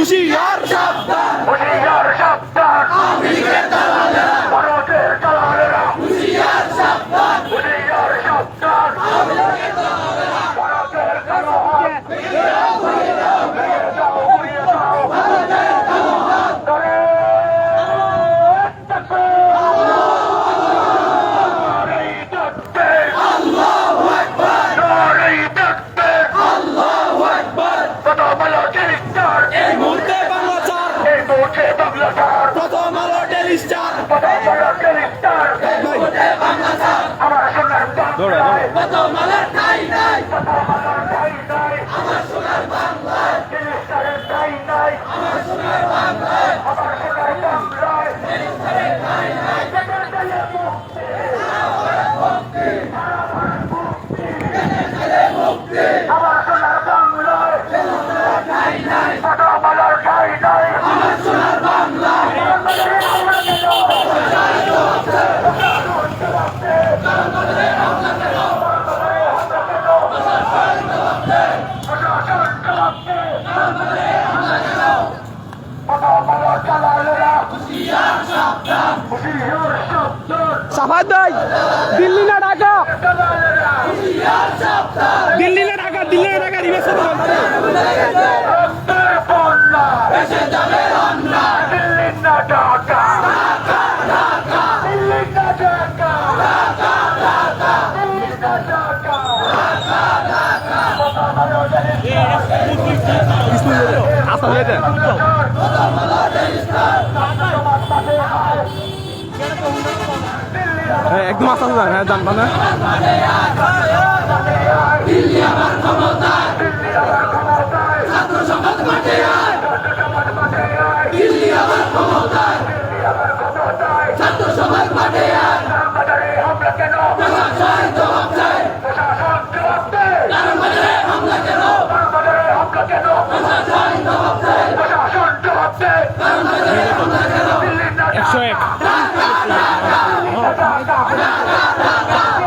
உஷியார் உஷியார் উঠে বাংলা সার প্রথম আলো টেলিস্টার। প্রথম আলো টেলিস্টার। উঠে বাংলা আমার সোনার দৌড়া প্রথম আলো ঠাই নাই প্রথম সাফাই দেয় দিল্লি না ঢাকা? দিল্লি না ঢাকা দিল্লি না ঢাকা রিভার্স আসলে আচ্ছা, দেন হ্যাঁ একদম আস্তে আস্তে হ্যাঁ জানবা না ছাত্র সমাজ মাঠে আমরা কেন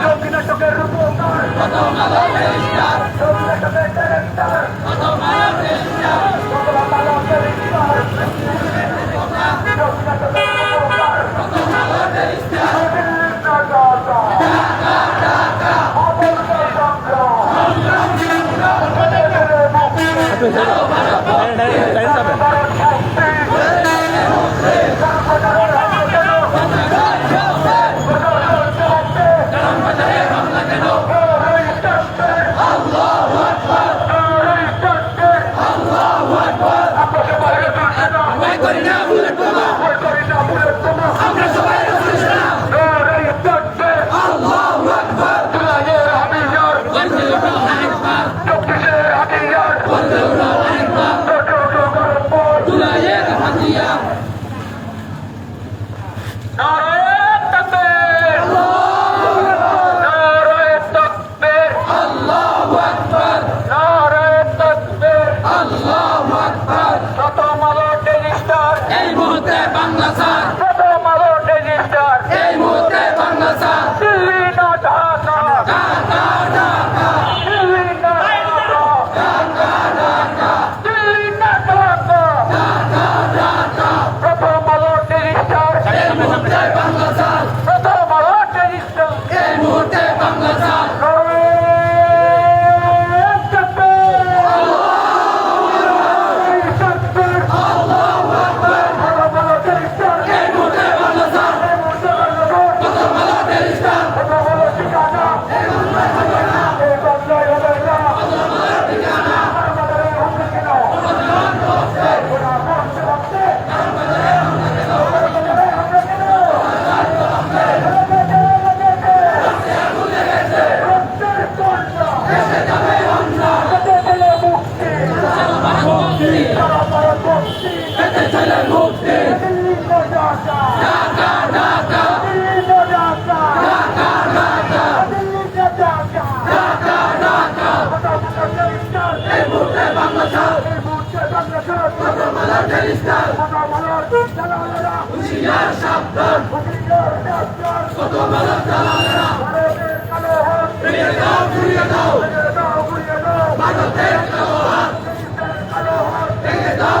Yo que no toque rumbo, no, no, no, no, no, no, đây đây đây đây ছেলে মুক্তি ঢাকা ঢাকা কত মালা দালালেরা ফিরিয়ে দাও ফিরিয়ে দাও ভারতের কালো হাত ভেঙে দাও